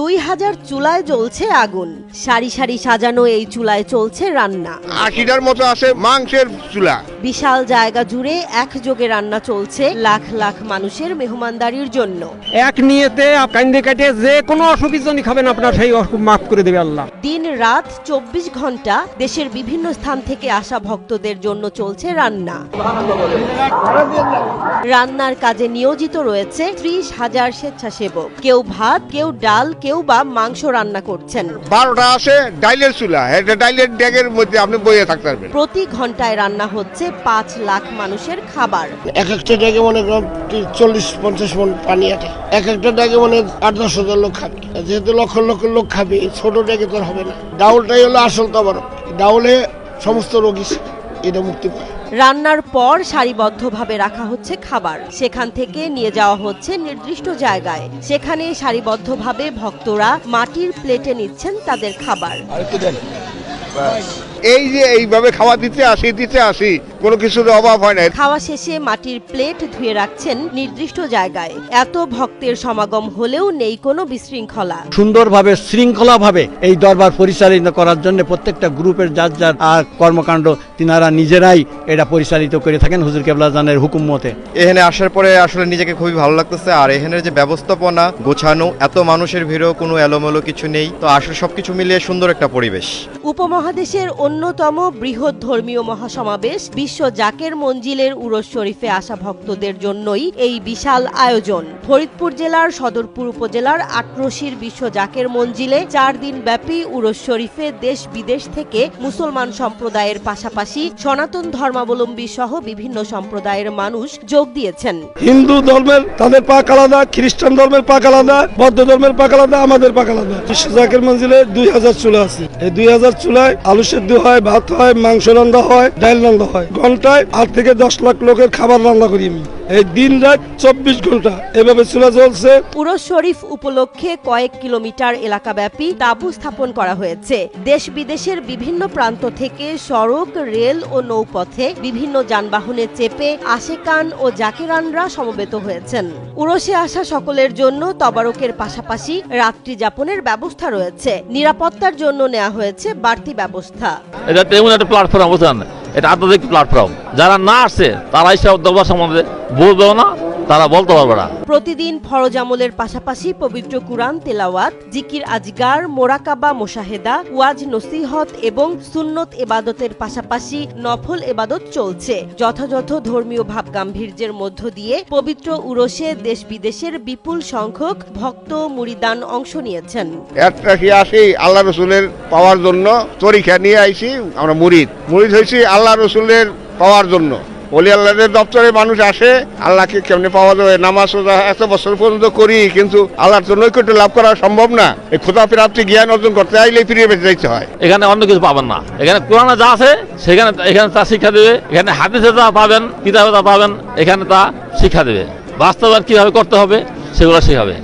দুই হাজার চুলায় জ্বলছে আগুন। সারি সারি সাজানো এই চুলায় চলছে রান্না। আশিটার মতো আছে মাংসের চুলা। বিশাল জায়গা জুড়ে একযোগে রান্না চলছে লাখ লাখ মানুষের মেহমানদারির জন্য। এক নিয়েতে কান্দে কাটে যে কোনো অসুখ জন্য খাবেন আপনার সেই অসুখ মাফ করে দেবে আল্লাহ। দিন রাত চব্বিশ ঘণ্টা দেশের বিভিন্ন স্থান থেকে আসা ভক্তদের জন্য চলছে রান্না। রান্নার কাজে নিয়োজিত রয়েছে ত্রিশ হাজার স্বেচ্ছাসেবক। কেউ ভাত কেউ ডাল কেউ বা মাংস রান্না করছেন। বারোটা আছে ডাইলের চুলা। ডাইলের ড্যাগের মধ্যে আপনি বইয়ে থাকতে পারবেন। প্রতি ঘন্টায় রান্না হচ্ছে পাঁচ লাখ মানুষের খাবার। এক একটা ড্যাগে মনে করেন চল্লিশ পঞ্চাশ মন পানি আটে। এক একটা ড্যাগে মনে হয় আট দশ হাজার লোক খাবে। যেহেতু লক্ষ লক্ষ লোক খাবে ছোট ড্যাগে তো হবে না। ডাউলটাই হলো আসল তবর ডাউলে সমস্ত রোগী এটা মুক্তি পায়। রান্নার পর সারিবদ্ধভাবে রাখা হচ্ছে খাবার। সেখান থেকে নিয়ে যাওয়া হচ্ছে নির্দিষ্ট জায়গায়। সেখানে সারিবদ্ধভাবে ভক্তরা মাটির প্লেটে নিচ্ছেন তাদের খাবার। এই যে এইভাবে খাওয়া দিতে আসি দিতে আসি কোনো কিছুর অভাব হয় না। খাওয়া শেষে মাটির প্লেট ধুয়ে রাখছেন নির্দিষ্ট জায়গায়। এত ভক্তের সমাগম হলেও নেই কোনো বিশৃঙ্খলা। সুন্দরভাবে শৃঙ্খলাভাবে এই দরবার পরিচালিত করার জন্য প্রত্যেকটা গ্রুপের যার যার আর কর্মকাণ্ড তিনারা নিজেরাই এটা পরিচালিত করে থাকেন হুজুর কেবলা জানের হুকুম মতে। এখানে আসার পরে আসলে নিজেকে খুবই ভালো লাগতেছে আর এখানের যে ব্যবস্থাপনা গোছানো এত মানুষের ভিড়েও কোনো এলোমেলো কিছু নেই। তো আসলে সবকিছু মিলিয়ে সুন্দর একটা পরিবেশ। উপমহাদেশের অন্যতম বৃহৎ ধর্মীয় মহাসমাবেশ বিশ্ব জাকের মঞ্জিলের উরস শরীফে আসা ভক্তদের জন্যই এই বিশাল আয়োজন। ফরিদপুর জেলার সদরপুর উপজেলার আটরশির বিশ্ব জাকের মঞ্জিলে চার দিন ব্যাপী উরস শরীফে দেশ বিদেশ থেকে মুসলমান সম্প্রদায়ের পাশাপাশি সনাতন ধর্মাবলম্বী সহ বিভিন্ন সম্প্রদায়ের মানুষ যোগ দিয়েছেন। হিন্দু ধর্মের তাদের পাক আলাদা, খ্রিস্টান ধর্মের পাক আলাদা, বৌদ্ধ ধর্মের পাক আলাদা, আমাদের পাক আলাদা। বিশ্ব জাকের মঞ্জিলে দুই হাজার চুলা আছে। এই দুই হাজার চুলায় আলু সেদ্ধ হয়, ভাত হয়, মাংস রান্না হয় ডাল রান্না হয়। ঘন্টায় আট থেকে দশ লাখ লোকের খাবার রান্না করি আমি। এই দিন রাত চব্বিশ ঘণ্টা। এভাবে চুলা চলছে। উরস শরীফ উপলক্ষে কয়েক কিলোমিটার এলাকাব্যাপী তাঁবু স্থাপন করা হয়েছে। দেশ বিদেশের বিভিন্ন প্রান্ত থেকে সড়ক রেল ও নৌপথে বিভিন্ন যানবাহনে চেপে আশেকান ও জাকিরানরা সমবেত হয়েছেন। উরসে আসা সকলের জন্য তবারকের পাশাপাশি রাত্রি যাপনের ব্যবস্থা রয়েছে। নিরাপত্তার জন্য নেওয়া হয়েছে বাড়তি ব্যবস্থা। এটা তেমন একটা প্ল্যাটফর্ম বুঝলেন এটা আন্তর্জাতিক প্ল্যাটফর্ম যারা না আসে তারা এসে দরবার সম্বন্ধে বলবেও না তারা বলতে পারবে না। প্রতিদিন ফরজ আমলের পাশাপাশি পবিত্র কুরআন তেলাওয়াত জিকির আজগার মোরাকাবা মোশাহেদা ওয়াজ নসিহত এবং সুন্নত এবাদতের পাশাপাশি নফল এবাদত চলছে। যথাযথ ধর্মীয় ভাব গাম্ভীর্যের মধ্য দিয়ে পবিত্র উরসে দেশ বিদেশের বিপুল সংখ্যক ভক্ত মুরিদান অংশ নিয়েছেন। একটা কি আসি আল্লাহ রসুলের পাওয়ার জন্য তরিখা নিয়ে আইছি আমরা মুরিদ। মুরিদ হয়েছি আল্লাহ রসুলের পাওয়ার জন্য। অলি আল্লাহদের দপ্তরে মানুষ আসে, আল্লাহকে কেমনে পাওয়া যাবে নামাজ এত বছর পর্যন্ত করি, কিন্তু আল্লাহর জন্য নৈকট্য লাভ করা সম্ভব না। এই খোদা প্রাপ্তি জ্ঞান অর্জন করতে আইলে ফিরিয়ে বেঁচে যাইতে হয়। এখানে অন্য কিছু পাবেন না। এখানে কোরআনে যা আছে, সেখানে এখানে তা শিক্ষা দেবে। এখানে হাদিসে যা পাবেন, কিতাবে তা পাবেন, এখানে তা শিক্ষা দেবে। বাস্তবায়ন কীভাবে করতে হবে, সেগুলো শেখাবে।